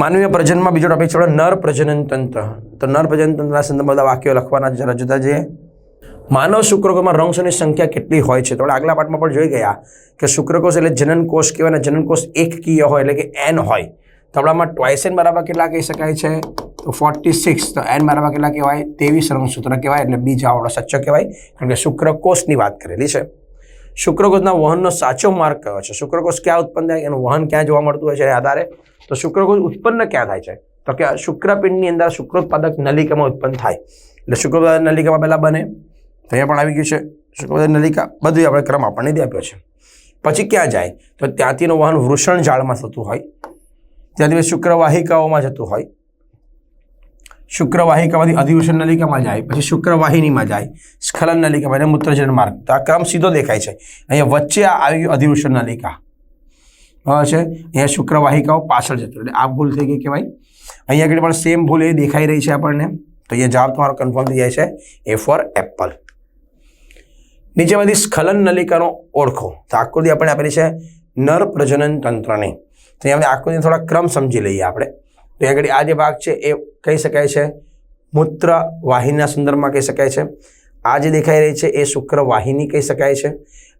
માનવીય પ્રજનમાં બીજો ટોપિક છે નર પ્રજનન તંત્ર. તો નર પ્રજનન તંત્રના સંદર્ભમાં બધા વાક્યો લખવાના જરા જુદા જઈએ. માનવ શુક્રકોમાં રંગસોની સંખ્યા કેટલી હોય છે? તો આગલા પાઠમાં પણ જોઈ ગયા કે શુક્રકોષ એટલે જનન કોષ કહેવાય અને જનન કોષ એક કીય હોય એટલે કે એન હોય. તો આપણામાં ટ્વાઇસ એન બરાબર કેટલા કહી શકાય છે? તો ફોર્ટી સિક્સ તો એન બરાબર કેટલા કહેવાય? ત્રેવીસ રંગસૂત્ર કહેવાય, એટલે બીજા આપણો સાચો કહેવાય. કારણ કે શુક્રકોષની વાત કરેલી છે. શુક્રકોષના વહનનો સાચો માર્ગ કયો છે? શુક્રકોષ ક્યાં ઉત્પન્ન થાય? એનું વહન ક્યાં જોવા મળતું હોય છે આધારે? તો શુક્રકોષ ઉત્પન્ન ક્યાં થાય છે? તો કે શુક્રપિંડની અંદર શુક્રોત્પાદક નલિકામાં ઉત્પન્ન થાય. એટલે શુક્રોત્પાદક નલિકામાં પહેલાં બને. તો અહીંયા પણ આવી ગયું છે. શુક્રોત્પાદક નલિકા, બધું આપણે ક્રમ આપણને દે આપ્યો છે. પછી ક્યાં જાય? તો ત્યાંથીનું વહન વૃષણ જાળમાં થતું હોય. ત્યાંથી શુક્રવાહિકાઓમાં જતું હોય. શુક્રવાહિકામાંથી અધિવૃષણ નલિકામાં જાય, પછી શુક્રવાહિનીમાં જાય, સ્ખલન નલિકામાં અને મૂત્રજન માર્ગ. તો આ ક્રમ સીધો દેખાય છે. અહીંયા વચ્ચે આવી ગયું અધિવૃષણ નલિકા. છે? અહીંયા શુક્રવાહિકાઓ પાછળ જતું એટલે આ ભૂલ થઈ ગઈ કહેવાય. અહીંયા આગળ પણ સેમ ભૂલ એ દેખાઈ રહી છે આપણને. તો અહીંયા જવાબ તમારો કન્ફર્મ થઈ જાય છે. એ ફોર એપલ નીચેમાંથી સ્ખલન નલિકાનો ઓળખો. તો આકૃતિ આપણે આપેલી છે નર પ્રજનન તંત્રની. તો અહીંયા આકૃતિને થોડા ક્રમ સમજી લઈએ આપણે. તો ત્યાં આગળ આ જે ભાગ છે એ કહી શકાય છે. મૂત્ર વાહિનીના સંદર્ભમાં કહી શકાય છે. આ જે દેખાઈ રહી છે એ શુક્ર વાહિની કહી શકાય છે.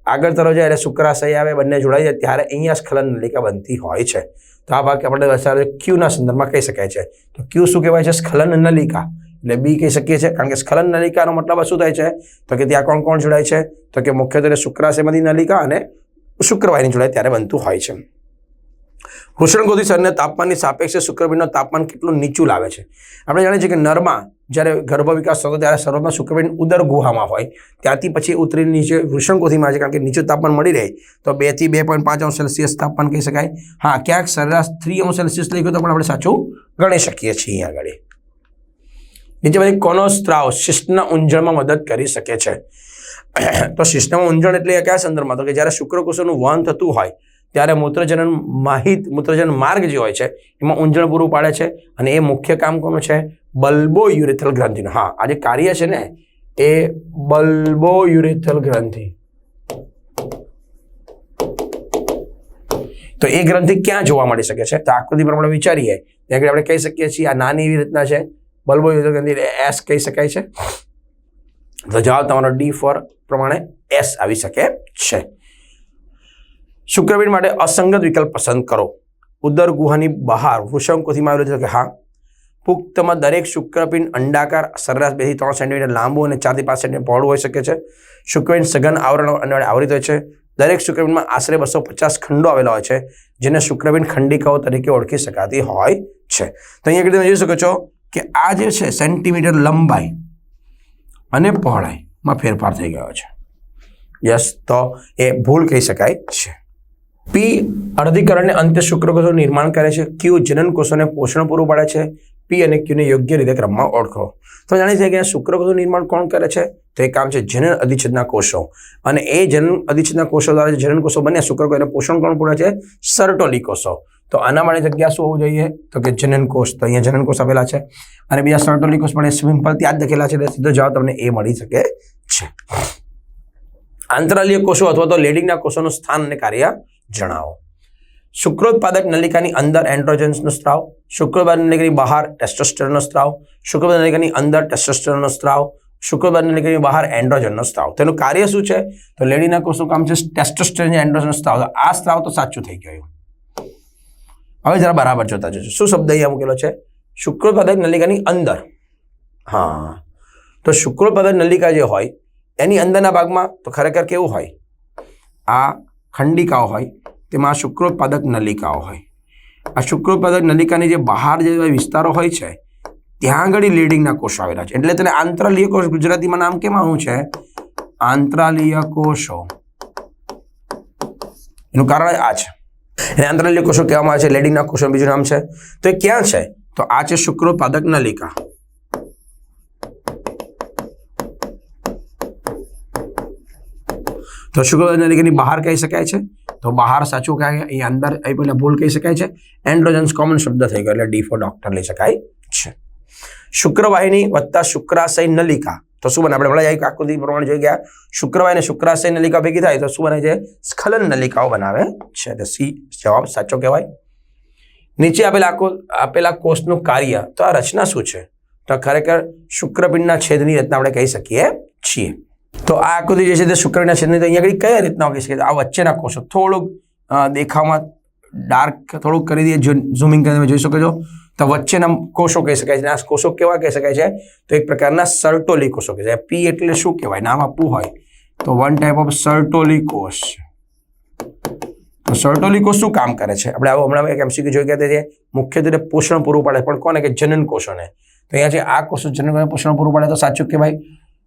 આગળ તરફ જાય એટલે શુક્રાશય આવે, બંને જોડાઈ જાય, ત્યારે અહીંયા સ્ખલન નલિકા બનતી હોય છે. તો આ ભાગ આપણે ક્યુના સંદર્ભમાં કહી શકાય છે. તો ક્યુ શું કહેવાય છે? સ્ખલન નલિકા. એટલે બી કહી શકીએ છીએ, કારણ કે સ્ખલન નલિકાનો મતલબ શું થાય છે? તો કે ત્યાં કોણ કોણ જોડાય છે? તો કે મુખ્યત્વે શુક્રાશયમાંથી નલિકા અને શુક્રવાહિની જોડાય ત્યારે બનતું હોય છે. વૃષણગોધી સરને તાપમાનની સાપેક્ષે શુક્રબીનનું તાપમાન કેટલું નીચું લાવે છે? આપણે જાણીએ છીએ કે નરમાં જ્યારે ગર્ભ વિકાસ થતો ત્યારે શરૂઆતમાં શુક્રબીન ઉદર ગુહામાં હોય. ત્યાંથી પછી ઉતરીને નીચે વૃષણગોધીમાં છે કારણ કે નીચું તાપમાન મળી રહે. તો બેથી બે પોઈન્ટ પાંચ અંશ સેલ્સિયસ તાપમાન કહી શકાય. હા, ક્યાંક સરેરાશ થ્રી અંશ સેલ્સિયસ લઈ ગયો તો પણ આપણે સાચું ગણી શકીએ છીએ અહીંયા આગળ. નીચે પછી કોનો સ્ત્રાવ શિષ્ટના ઊંજણમાં મદદ કરી શકે છે. તો શિષ્ટમાં ઊંજણ એટલે કયા સંદર્ભમાં? તો કે જ્યારે શુક્રકોષોનું વહન થતું હોય ત્યારે મૂત્રજનન માહિત મૂત્રજન માર્ગ જે હોય છે, એમાં ઊંજણ પૂરું પાડે છે અને એ મુખ્ય કામ કોનું છે? બલ્બો યુરેથલ ગ્રંથિનું. હા, આ જે કાર્ય છે ને, એ બલ્બો યુરેથલ ગ્રંથિ. તો એ ગ્રંથિ ક્યાં જોવા મળી શકે છે? તો આકૃતિ પ્રમાણે વિચારીએ. ત્યાં આગળ આપણે કહી શકીએ છીએ આ નાની એવી રીતના છે. બલ્બો યુરેથલ ગ્રંથિ એસ કહી શકાય છે. તો જવાબ તમારો ડી ફોર પ્રમાણે એસ આવી શકે છે. શુક્રપિંડ માટે અસંગત વિકલ્પ પસંદ કરો. ઉદર ગુહાની બહાર વૃષંકોથીમાં આવેલું છે કે હા. પુખ્તમાં દરેક શુક્રપિંડ અંડાકાર સરેરાશ બેથી ત્રણ સેન્ટીમીટર લાંબુ અને ચારથી પાંચ સેન્ટીમીટર પહોળું હોઈ શકે છે. શુક્રપિંડ સઘન આવરણ આવરિત હોય છે. દરેક શુક્રપિંડમાં આશરે બસો પચાસ ખંડો આવેલા હોય છે, જેને શુક્રપિંડ ખંડિકાઓ તરીકે ઓળખી શકાતી હોય છે. તો અહીંયા તમે જોઈ શકો છો કે આ જે છે સેન્ટીમીટર લંબાઈ અને પહોળાઈમાં ફેરફાર થઈ ગયો છે. યસ, તો એ ભૂલ કહી શકાય છે. પી અર્ધીકરણને અંતે શુક્રકોષોનું નિર્માણ કરે છે. ક્યુ જનન કોષોને પોષણ પૂરું પાડે છે. પી અને ક્યુને યોગ્ય રીતે ક્રમમાં ઓળખો. તો જાણીએ છીએ કે શુક્રકોષોનું નિર્માણ કોણ કરે છે? તો એ કામ છે જનન અધિચ્છેદના કોષો. અને એ જનન અધિચ્છેદના કોષો દ્વારા જે જનન કોષો બને, શુક્રકોષ એને પોષણ કોણ પૂરે છે? સર્ટોલી કોષો તો આના માટે જગ્યા શું હોવું જોઈએ? તો કે જનન કોષ તો અહીંયા જનન કોષ આપેલા છે. અને બીજા સર્ટોલી કોષ પણ સિમ્પલ ત્યાં જ લખેલા છે. એટલે સીધો જવાબ તમને એ મળી શકે છે. આંતરાલીય કોષો અથવા તો લેડિંગના કોષોનું સ્થાન અને કાર્ય જણાવો. શુક્રોત્પાદક નલિકાની અંદર એન્ડ્રોજન્સનો સ્ત્રાવ, શુક્રોત્પાદક નલિકાની બહાર ટેસ્ટોસ્ટેરોનનો સ્ત્રાવ, શુક્રોત્પાદક નલિકાની અંદર ટેસ્ટોસ્ટેરોનનો સ્ત્રાવ, શુક્રોત્પાદક નલિકાની બહાર એન્ડ્રોજનનો સ્ત્રાવ. તેનું કાર્ય શું છે? તો લેડીના કોષનું કામ છે ટેસ્ટોસ્ટેરોન એન્ડ્રોજનનો સ્ત્રાવ. આ સ્ત્રાવ તો સાચું થઈ ગયું. હવે જરા બરાબર જોતા જજો. શું શબ્દ અહીંયા મૂકેલો છે? શુક્રોત્પાદક નલિકાની અંદર. હા. તો શુક્રોત્પાદક નલિકા જે હોય, એની અંદરના ભાગમાં તો ખરેખર કેવું હોય? આ ખંડિકાઓ હોય, તેમાં શુક્રોત્પાદક નલિકાઓ હોય. આ શુક્રોત્પાદક નલિકાની જે બહાર જે વિસ્તારો હોય છે, ત્યાં આગળ લીડિંગના કોષો આવેલા છે. એટલે તેને આંતરાલીય કોષ, ગુજરાતીમાં નામ કેમ આવું છે? આંતરાલીય કોષો. એનું કારણ આ છે. એને આંતરાલીય કોષો કહેવામાં આવે છે લેડિંગના કોષો બીજું નામ છે. તો એ ક્યાં છે? તો આ છે શુક્રોત્પાદક નલિકા. તો શુક્રવાદ નલિકાની બહાર કહી શકાય છે. તો બહાર સાચું કહે અહીં અંદર અહીં પહેલાં ભૂલ કહી શકાય છે. એન્ડ્રોજન્સ કોમન શબ્દ થઈ ગયો, એટલે ડી ફોર ડોક્ટર લઈ શકાય છે. શુક્રવાહિની વત્તા શુક્રાશય નલિકા. તો શું બને? આપણે ભલે એક આકૃતિ પ્રમાણે જોઈ ગયા. અને શુક્રાશય નલિકા ભેગી થાય તો શું બને છે? સ્ખલન નલિકાઓ બનાવે છે. તો સી જવાબ સાચો કહેવાય. નીચે આપેલા આપેલા કોષનું કાર્ય. તો આ રચના શું છે? તો ખરેખર શુક્રપિંડના છેદની રચના આપણે કહી શકીએ છીએ. તો આ આકૃતિ જે છે તે શુક્રના છેદની તો અહીંયા આગળ કયા રીતના કહી શકીએ આ વચ્ચેના કોષો? થોડુંક દેખાવમાં ડાર્ક થોડુંક કરી દઈએ ઝૂમિંગ કરીને તમે જોઈ શકો છો. તો વચ્ચેના કોષો કહી શકાય છે. આ કોષો કેવા કહી શકાય છે? તો એક પ્રકારના સર્ટોલી કોષો કહે છે. પી એટલે શું કહેવાય? નામ આપવું હોય. તો વન ટાઈપ ઓફ સર્ટોલી કોષ. તો સર્ટોલી કોષ શું કામ કરે છે? આપણે આવું હમણાં એક એમસીક્યુ જોઈ ગયા છે. મુખ્યત્વે પોષણ પૂરું પાડે પણ કોને કે જનન કોષોને. તો અહીંયા છે આ કોષો જનન પોષણ પૂરું પાડે તો સાચું કહેવાય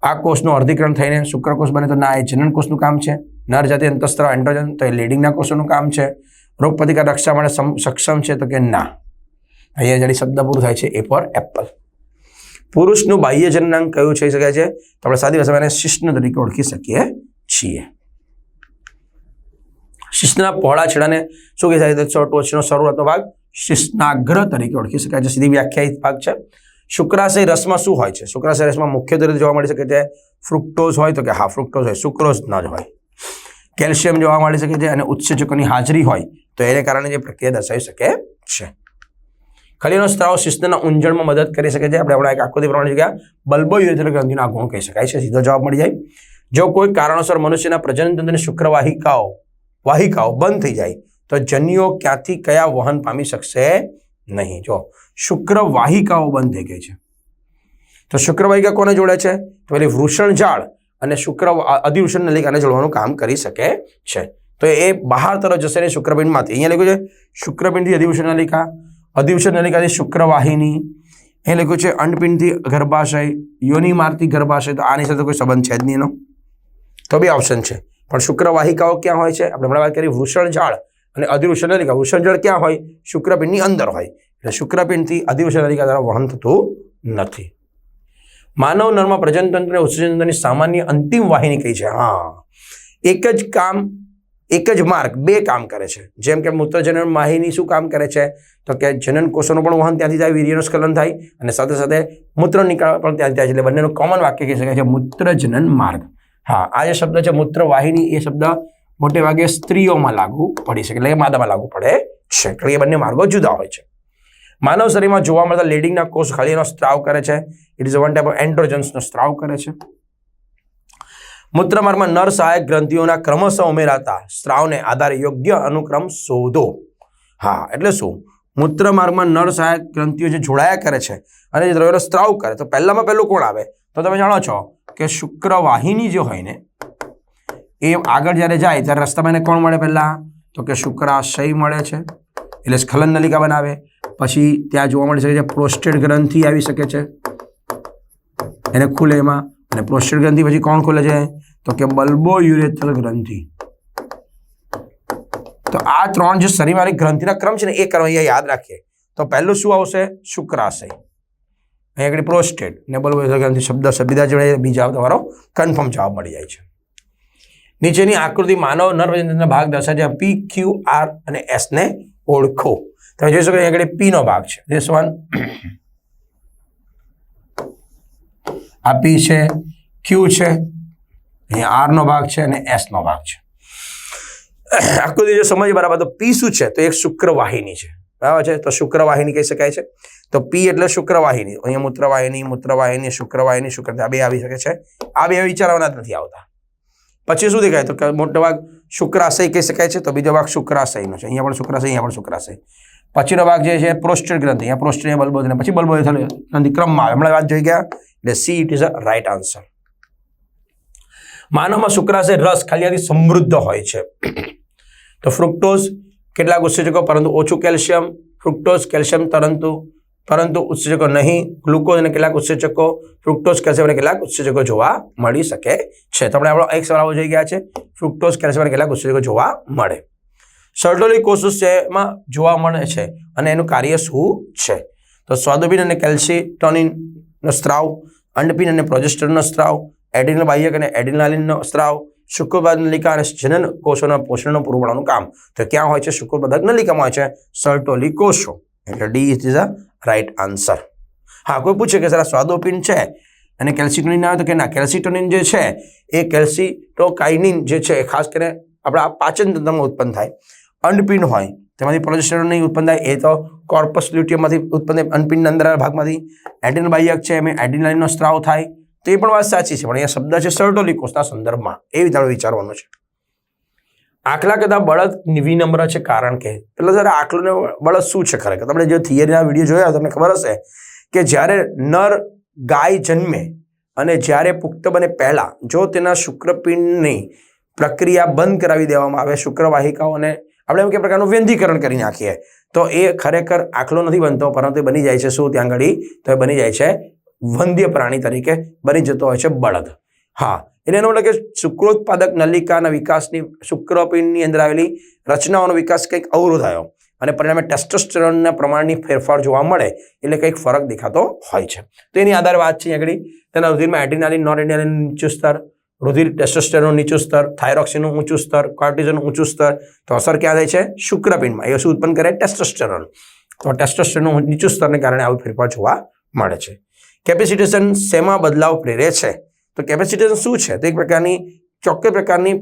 આ કોષનું અર્ધીકરણ થઈને શુક્રકોષ બને તો ના, એ જનન કોષનું કામ છે. નર જાતિ અંતસ્ત્ર એન્ડ્રોજન તો એ લીડિંગના કોષોનું કામ છે. રોગ પ્રતિકાર રક્ષા માટે સક્ષમ છે તો કે ના. અહીંયા જાણી શબ્દ પૂરું થાય છે એ ફોર એપલ પુરુષનું બાહ્ય જનનાંગ કયું થઈ શકે છે? તો આપણે સાદી ભાષામાં એને શિષ્ણ તરીકે ઓળખી શકીએ છીએ. શિષ્ણના પહોળા છેડાને શું કહી શકાય છે ટોચનો શરૂઆતનો ભાગ શિષ્ણાગ્રહ તરીકે ઓળખી શકાય છે. સીધી વ્યાખ્યાયિત ભાગ છે. શુક્રાશય રસમાં શું હોય છે? શુક્રાશય રસમાં મુખ્યત્વે રીતે જોવા મળી શકે છે ફ્રુક્ટોઝ હોય તો કે હા ફ્રુક્ટોઝ હોય સુક્રોઝ ન જ હોય. કેલ્શિયમ જોવા મળી શકે છે અને ઉત્સેચકોની હાજરી હોય તો એને કારણે જે પ્રક્રિયા દર્શાવી શકે છે. ખલીનો સ્ત્રાવ શિસ્તના ઊંજણમાં મદદ કરી શકે છે. આપણે હમણાં એક આકૃતિ પ્રમાણે જગ્યા બલ્બો યુરેથલ ગ્રંથિનો આ ગુણ કહી શકાય છે. સીધો જવાબ મળી જાય. જો કોઈ કારણોસર મનુષ્યના પ્રજનન તંત્રની શુક્રવાહિકાઓ, વાહિકાઓ બંધ થઈ જાય તો જન્યુઓ ક્યાંથી કયા વહન પામી શકશે? નહીં. જો, શુક્રવાહિકાઓ બંધ થઈ ગઈ છે. તો શુક્રવાહિકા કોને જોડે છે? તો પેલી વૃષણ ઝાડ અને શુક્ર અધિવૃષણ નલિકાને જોડવાનું કામ કરી શકે છે. તો એ બહાર તરફ જશે ને શુક્રપિંડમાંથી. અહીંયા લખ્યું છે, શુક્રપિંડથી અધિવૃષણ નલિકા અધિવૃષણ નલિકાથી શુક્રવાહિની. એ લખ્યું છે, અંડપિંડથી ગર્ભાશય યોની માર્ગથી ગર્ભાશય. તો આની સાથે કોઈ સંબંધ છે જ નહીં એનો. તો બી ઓપ્શન છે. પણ શુક્રવાહિકાઓ ક્યાં હોય છે? આપણે હમણાં વાત કરી વૃષણ ઝાડ અને અધિવૃષણ નલિકા વૃષણ ઝાડ ક્યાં હોય? શુક્રપિંડની અંદર હોય. એટલે શુક્રપિંડથી અધિવૃષણ નલિકા દ્વારા વહન થતું નથી. માનવ નરમાં પ્રજનતંત્ર અને ઉત્સર્જનતંત્રની સામાન્ય અંતિમ વાહિની કઈ છે. હા. એક જ કામ, એક જ માર્ગ, બે કામ કરે છે. જેમ કે મૂત્રજનન વાહિની શું કામ કરે છે? તો કે જનન કોષોનું પણ વહન ત્યાંથી થાય, વીર્યનું સ્ખલન થાય અને સાથે સાથે મૂત્ર નિકાલ પણ ત્યાંથી થાય છે. એટલે બંનેનું કોમન વાક્ય કહી શકાય છે, મૂત્રજનન માર્ગ. હા, આ જે શબ્દ છે મૂત્ર વાહિની એ શબ્દ મોટે ભાગે સ્ત્રીઓમાં લાગુ પડી શકે, એટલે માદામાં લાગુ પડે છે. એટલે એ બંને માર્ગો જુદા હોય છે. માનવ શરીરમાં જોવા મળતા લેડિંગના કોષ ખાલીનો સ્ત્રાવ કરે છે. It is one type of એન્ડ્રોજન્સનો સ્ત્રાવ કરે છે. મૂત્રમાર્ગમાં નર સહાયક ગ્રંથિઓના ક્રમશઃ ઉમેરાતા સ્ત્રાવને આધારે યોગ્ય અનુક્રમ શોધો. હા, એટલે શું? મૂત્રમાર્ગમાં નર સહાયક ગ્રંથિઓ જે જોડાયા કરે છે અને જે દ્રવ્યનો સ્ત્રાવ કરે, તો પહેલામાં પહેલું કોણ આવે? તો તમે જાણો છો કે શુક્રવાહિની જે હોય ને એ આગળ જ્યારે જાય, ત્યારે રસ્તામાં એને કોણ મળે પહેલાં? તો કે શુક્રાશય મળે છે. એટલે સ્ખલન નલિકા બનાવે. પછી ત્યાં જોવા મળી શકે છે પ્રોસ્ટેટ ગ્રંથિ આવી શકે છે. એને ખુલે એમાં. અને પ્રોસ્ટેટ ગ્રંથિ પછી કોણ ખુલે છે? તો કે બલ્બો યુરેથલ ગ્રંથિ. તો આ ત્રણ જે શરીરવાળી ગ્રંથિના ક્રમ છે ને, એ ક્રમ અહીંયા યાદ રાખીએ. તો પહેલું શું આવશે? શુક્રાશય અહીંયા આગળ પ્રોસ્ટેટ ને બલ્બો યુરેથલ ગ્રંથિ શબ્દ બીજા જોડે બીજા તમારો કન્ફર્મ જવાબ મળી જાય છે. નીચેની આકૃતિ માનવ નર્વજંત્રના ભાગ દર્શાવે છે. પી ક્યુ આર અને એસ ને ઓળખો. તમે જોઈ શકો અહીંયા આગળ પી નો ભાગ છે. ધીસ વન આ પી છે ક્યુ છે, અહીંયા આર નો ભાગ છે અને એસ નો ભાગ છે. આકૃતિ જો સમજ બરાબર, તો પી શું છે? તો એક શુક્રવાહિની છે. બરાબર છે? તો શુક્રવાહિની કહી શકાય છે. તો પી એટલે શુક્રવાહિની. અહીંયા મૂત્રવાહિની મૂત્રવાહિની, શુક્રવાહિની શુક્ર આ બે આવી શકે છે. આ બે વિચારવાના જ નથી આવતા. પછી શું દેખાય? તો મોટો ભાગ શુક્રાશય કહી શકાય છે, તો બીજો ભાગ શુક્રાશયનો છે. અહીંયા પણ શુક્રાશય, અહીંયા પણ શુક્રાશય. પછીનો ભાગ જે છે, પ્રોસ્ટેટ ગ્રંથિ. અહીંયા પ્રોસ્ટેટ બલબોધ અને પછી બલ્બોધ ગ્રંથિ ક્રમમાં હમણાં વાત જોઈ ગયા. એટલે C it is a right answer માનવમાં શુક્રાશય રસ ખાલી સમૃદ્ધ હોય છે. તો ફ્રુક્ટોઝ કેટલાક ઉત્સેચકો પરંતુ ઓછું કેલ્શિયમ. ફ્રુક્ટોઝ કેલ્શિયમ પરંતુ પરંતુ ઉત્સેચકો નહીં ગ્લુકોઝ અને કેટલાક ઉત્સેચકો ફ્રુક્ટોઝ કેલ્શિયમ અને કેટલાક ઉત્સેચકો જોવા મળી શકે છે. તો આપણે આપણો એક સવાલ જોઈ ગયા છે. ફ્રુક્ટોઝ કેલ્શિયમ અને કેટલાક ઉત્સેચકો જોવા મળે. સર્ટોલી કોષો એમાં જોવા મળે છે અને એનું કાર્ય શું છે? તો સ્વાદુપિન અને કેલ્સીટોનિનનો સ્ત્રાવ, અંડપિન અને પ્રોજેસ્ટરનો સ્ત્રાવ, એડિનલ બાહ્યક અને એડિનાલિનનો સ્ત્રાવ શુક્રપાદ નલિકા અને જનન કોષોના પોષણનું પૂરું કામ. તો ક્યાં હોય છે? શુક્રપાદક નલિકામાં હોય છે. સર્ટોલી કોષો એટલે D is a right answer હા, કોઈ પૂછે કે સર આ સ્વાદોપિન છે? અને કેલ્સિટોનિન આવે તો કે ના કેલ્સિટોનિન જે છે, એ કેલ્સિટોકાઇનિન જે છે ખાસ કરીને આપણા પાચન તંત્રમાં ઉત્પન્ન થાય. અંડપિંડ હોય, તેમાંથી પ્રોજેસ્ટેરોન નહીં ઉત્પન્ન થાય, એ તો કોર્પસ લ્યુટિયમમાંથી ઉત્પન્ન થાય અનપિંડ અંદર ભાગમાંથી. એડિનલ બાહ્યક છે, એમાં એડિનાલિનનો સ્ત્રાવ થાય, તો એ પણ વાત સાચી છે, પણ અહીંયા શબ્દ છે, સર્ટોલિકોસના સંદર્ભમાં, એ વિચાર વિચારવાનું છે. આકલા કદાચ બળદ વિનમ્ર છે કારણ કે. એટલે સર આકલો ને બળદ શું છે ખરેખર? તમે જે થિયરીના વીડિયો જોયા, તમને ખબર હશે કે જ્યારે નર ગાય જન્મે અને જ્યારે પુખ્ત બને પહેલાં, જો તેના શુક્રપિંડની પ્રક્રિયા બંધ કરાવી દેવામાં આવે, શુક્રવાહિકાઓને આપણે એમ કે પ્રકારનું વ્યંધીકરણ કરી નાખીએ, તો એ ખરેખર આખલો નથી બનતો, પરંતુ એ બની જાય છે શું? ત્યાં આગળ તો એ બની જાય છે વંદ્ય પ્રાણી તરીકે બની જતો હોય છે બળદ. હા એટલે એનો મતલબ કે શુક્રોત્પાદક નલિકાના વિકાસની, શુક્રપિંડની અંદર આવેલી રચનાઓનો વિકાસ કંઈક અવરોધ આવ્યો. અને પરિણામે ટેસ્ટોસ્ટેરોનના પ્રમાણની ફેરફાર જોવા મળે, એટલે કંઈક ફરક દેખાતો હોય છે. તો એની આધારે વાત છે આગળ. તેના રુધિરમાં એડ્રિનાલિન નોન એડ્રિનાલિન નીચું સ્તર, રુધિર ટેસ્ટોસ્ટેરોન નીચું સ્તર, થાઇરોક્સિનનું ઊંચું સ્તર કોર્ટિઝોનનું ઊંચું સ્તર. તો અસર ક્યાં થાય છે? શુક્રપિંડમાં. એ શું ઉત્પન્ન કરે ટેસ્ટોસ્ટેરોન. તો ટેસ્ટોસ્ટેરોનનું નીચું સ્તરને કારણે આવું ફેરફાર જોવા મળે છે. કેપેસિટેશન શેમાં બદલાવ પ્રેરે છે? તો કેપેસિટેશન શું છે? તો એક પ્રકારની ચોક્કસ પ્રકારની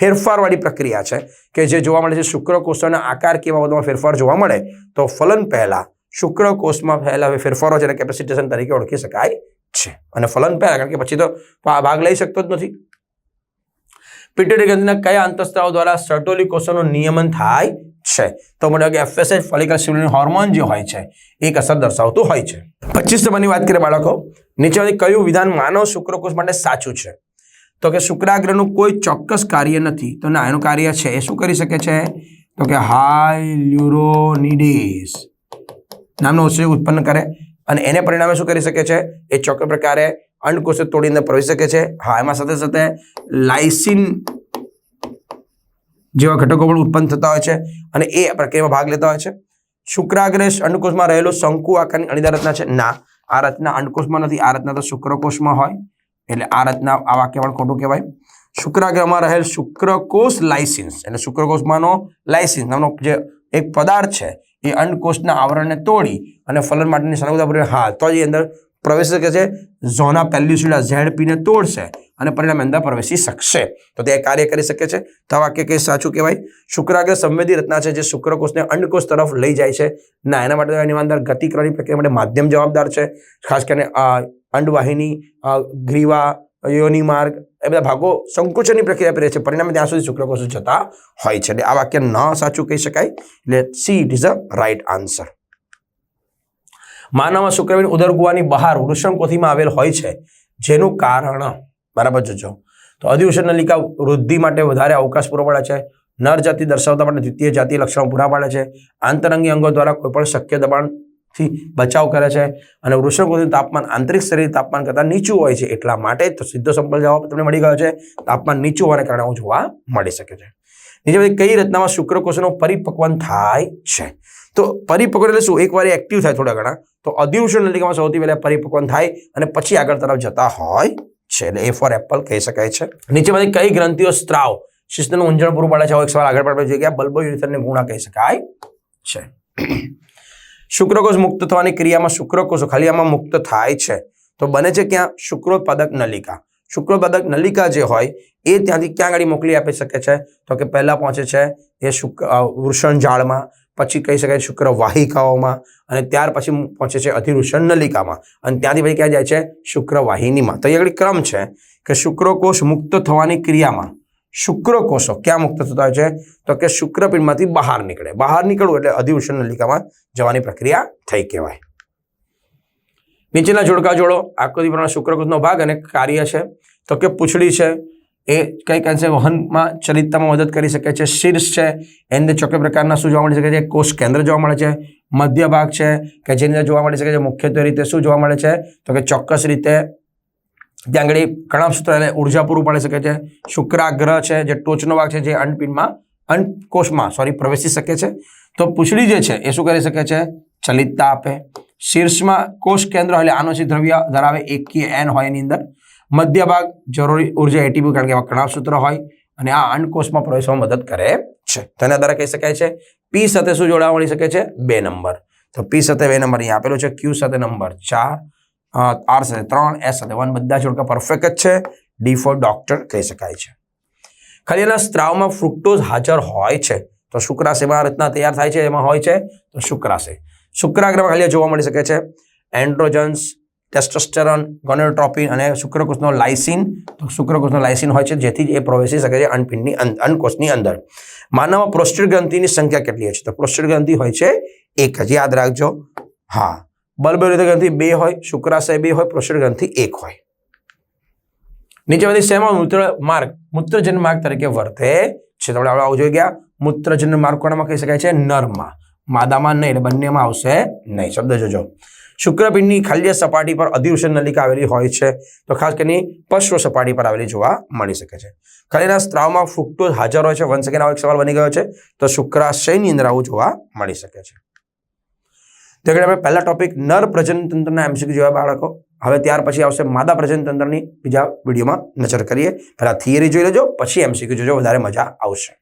ફેરફારવાળી પ્રક્રિયા છે કે જે જોવા મળે છે શુક્રકોષોના આકાર કેવા બધમાં ફેરફાર જોવા મળે, તો ફલન પહેલાં શુક્રકોષમાં થયેલા ફેરફારો છે એને કેપેસિટેશન તરીકે ઓળખી શકાય છે. અને ફલન પહેલાં, કારણ કે પછી તો ભાગ લઈ શકતો જ નથી. પિટ્યુટરી ગ્રંથિના કયા અંતસ્ત્રાવ દ્વારા સર્ટોલી કોષોનું નિયમન થાય? છે. તો મને કે એફએસએચ ફોલિકલ સ્ટિમ્યુલેટિંગ હોર્મોન જે હોય છે, એક અસર દર્શાવતું હોય છે. પચીસ નંબરની વાત કરીએ બાળકો નીચેમાંથી કયું વિધાન માનવ શુક્રકોષ માટે સાચું છે? તો કે શુક્રાગ્રહનું કોઈ ચોક્કસ કાર્ય નથી, તો ના એનું કાર્ય છે, એ શું કરી શકે છે? તો કે હાઇલ્યુરોનિડીસ નામનો ઉત્સેચક ઉત્પન્ન કરે અને એને પરિણામે શું કરી શકે છે? એ ચોક્કસ પ્રકારે અંડકોષ તોડીને પ્રવેશી શકે છે. હા, એમાં સાથે સાથે લાઇસિન જેવા ઘટકો પણ ઉત્પન્ન થતા હોય છે અને એ પ્રક્રિયામાં ભાગ લેતા હોય છે. શુક્રાગ્રેશ અંડકોષમાં રહેલો શંકુ આકારની અણીદાર રચના છે. ના, આ રચના અંડકોષમાં નથી, આ રચના તો શુક્રકોષમાં હોય. એટલે આ રચના, આ વાક્ય પણ ખોટું કહેવાય. શુક્રાગ્રહમાં રહેલ શુક્રકોષ લાઇસિન્સ એટલે શુક્રકોષમાંનો લાઇસિન્સ નામનો જે એક પદાર્થ છે, એ અંડકોષના આવરણને તોડી અને ફલન માટેની સનગતા હા, તો જ એ અંદર પ્રવેશી શકે છે, ઝોના પેલ્યુસિડા ઝેડપીને તોડશે અને પરિણામે અંદર પ્રવેશી શકશે. તો તે કાર્ય કરી શકે છે. તો આ વાક્ય કઈ સાચું કહેવાય? શુક્રાગ્ર સંવેદી રચના છે જે શુક્રકોષને અંડકોષ તરફ લઈ જાય છે. ના, એના માટે એની અંદર ગતિ કરવાની પ્રક્રિયા માટે માધ્યમ જવાબદાર છે. ખાસ કરીને અંડવાહિની ગ્રીવા, યોની માર્ગ, એ બધા ભાગો સંકોચનની પ્રક્રિયા પહેરે છે. પરિણામે ત્યાં સુધી શુક્રકોષો જતા હોય છે. એટલે આ વાક્ય ન સાચું કહી શકાય. એટલે C, it is a right answer. માનવમાં શુક્રવીર ઉદર ગુવાની બહાર વૃષણકોથીમાં આવેલ હોય છે. જેનું કારણ, બરાબર જોજો. તો અધિવૃષણ નલિકા વૃદ્ધિ માટે વધારે અવકાશ પૂરો પાડે છે. નર જાતિ દર્શાવતા માટે દ્વિતીય જાતિ લક્ષણો પૂરા પાડે છે. આંતરંગી અંગો દ્વારા કોઈપણ શક્ય દબાણથી બચાવ કરે છે. અને વૃષણકોથીનું તાપમાન આંતરિક શરીર તાપમાન કરતાં નીચું હોય છે એટલા માટે તો સીધો સંપલ જવાબ તમને મળી ગયો છે. તાપમાન નીચું હોવાને કારણે આવું જોવા મળી શકે છે. નીચે કઈ રચનામાં શુક્રકોષોનું પરિપક્વન થાય છે? તો પરિપક્વ એટલે શું? એકવાર એક્ટિવ થાય થોડા ઘણા. તો અધિવૃષણ નલિકામાં સૌથી પહેલા પરિપક્વન થાય અને પછી આગળ તરફ જતા હોય છે. એટલે એ ફોર એપલ કહી શકાય છે. નીચેમાંથી કઈ ગ્રંથિઓ સ્ત્રાવ? શિસ્તનું ઊંજણ પૂરું પાડે છે. આવો એક સવાલ આગળ પડે છે કે બલ્બો યુરિથરને ગુણા કહી શકાય છે. શુક્રકોષ મુક્ત થવાની ક્રિયામાં શુક્રકોષો ખાલી આમાં મુક્ત થાય છે. તો બને છે ક્યાં? શુક્રોત્પાદક નલિકા. શુક્રોત્પાદક નલિકા જે હોય, એ ત્યાંથી ક્યાં આગળ મોકલી આપી શકે છે? તો કે પહેલાં પહોંચે છે એ શુક્ર વૃષણ જાળમાં પછી કહી શકાય શુક્ર વાહિકાઓમાં અને ત્યાર પછી પહોંચે છે અધિરુષણ નલિકામાં. અને ત્યાંથી પછી ક્યાં જાય છે? શુક્રવાહિનીમાં. તો એ આગળ ક્રમ છે કે શુક્રકોષ મુક્ત થવાની ક્રિયામાં. શુક્રકોષો ક્યાં મુક્ત થતા હોય છે? તો કે શુક્રપિંડમાંથી બહાર નીકળે. બહાર નીકળવું એટલે અધિવૃષણ નલિકામાં જવાની પ્રક્રિયા થઈ કહેવાય. નીચેના જોડકા જોડો. આકૃતિ પ્રમાણે શુક્રકોષનો ભાગ અને કાર્ય છે. તો કે પૂંછડી છે. એ કંઈક અંશે વહનમાં ચલિતતામાં મદદ કરી શકે છે, શીર્ષ છે. એની ચોક્કસ પ્રકારના શું જોવા મળી શકે છે? કોષ કેન્દ્ર જોવા મળે છે, મધ્ય ભાગ છે, કે જેની અંદર જોવા મળી શકે છે? મુખ્યત્વે રીતે શું જોવા મળે છે? તો કે ચોક્કસ રીતે ત્યાં આગળ કણા સૂત્ર એટલે ઊર્જા પૂરું પાડી શકે છે. શુક્રાગ્રહ છે, જે ટોચનો ભાગ છે, જે અન્નપિંડમાં અન્નકોષમાં સોરી પ્રવેશી શકે છે. તો પૂછડી જે છે, એ શું કરી શકે છે? ચલિતતા આપે. શીર્ષમાં કોષ કેન્દ્ર એટલે આનુષિક દ્રવ્ય ધરાવે એકીય એન હોય એની અંદર. મધ્ય ભાગ જરૂરી ઊર્જા એટીપી કારણ કે એમાં કણાવ સૂત્ર હોય અને આ અંડકોષમાં પ્રવેશવામાં મદદ કરે છે. તેના દ્વારા કહી શકાય છે પી સાથે શું જોડાવા મળી શકે છે? બે નંબર. તો પી સાથે બે નંબર અહીંયા આપેલો છે ક્યુ સાથે નંબર ચાર આર સાથે ત્રણ એસ સાથે વન બધા જોડકા પરફેક્ટ જ છે. ડી ફોર ડોક્ટર કહી શકાય છે. ખાલી એના સ્ત્રાવમાં ફ્રુક્ટોઝ હાજર હોય છે. તો શુક્રાશયમાં રીતના તૈયાર થાય છે, એમાં હોય છે, તો શુક્રાશય. શુક્રાગ્રમાં ખાલી જોવા મળી શકે છે એન્ડ્રોજન્સ ટેસ્ટોસ્ટેરોન ગોનેટ્રોપિન અને શુક્રકોષનો લાઇસિન શુક્રકોષનો લાઇસિન હોય છે, જેથી એ પ્રવેશી શકે છે અન્નપિંડની અન્નકોષની અંદર. માનવમાં પ્રોસ્ટેટ ગ્રંથિની સંખ્યા કેટલી છે? તો પ્રોસ્ટેટ ગ્રંથિ હોય છે એક જ. યાદ રાખજો. હા. બલ્બરિત ગ્રંથિ બે હોય, શુક્રાશય બે હોય પ્રોસ્ટેટ ગ્રંથિ એક હોય. નીચેમાંથી શેમાં મૂત્ર માર્ગ. મૂત્રજન માર્ગ તરીકે વર્તે છે. તમને આપણે આવું જોઈ ગયા. મૂત્રજન માર્ગ કોનામાં કહી શકાય છે? નરમાં. માદામાં નહીં, એટલે બંનેમાં આવશે નહીં. શબ્દ જોજો. શુક્રપિંડની ખાલી સપાટી પર અધિવૃષણ નલિકા આવેલી હોય છે. તો ખાસ કરીને પશ્વ સપાટી પર આવેલી જોવા મળી શકે છે. ખાલીના સ્ત્રાવમાં ફ્રુક્ટોઝ હાજર હોય છે. વન સેકન્ડ આવો એક સવાલ બની ગયો છે. તો શુક્રાશયની અંદર આવું જોવા મળી શકે છે. તો આપણે પહેલા ટોપિક નર પ્રજનતંત્રના એમસીક્યુ જોયા બાળકો. હવે ત્યાર પછી આવશે માદા પ્રજન તંત્રની બીજા વિડીયોમાં નજર કરીએ. પહેલા થિયરી જોઈ લેજો, પછી એમસીક્યુ જોજો. વધારે મજા આવશે.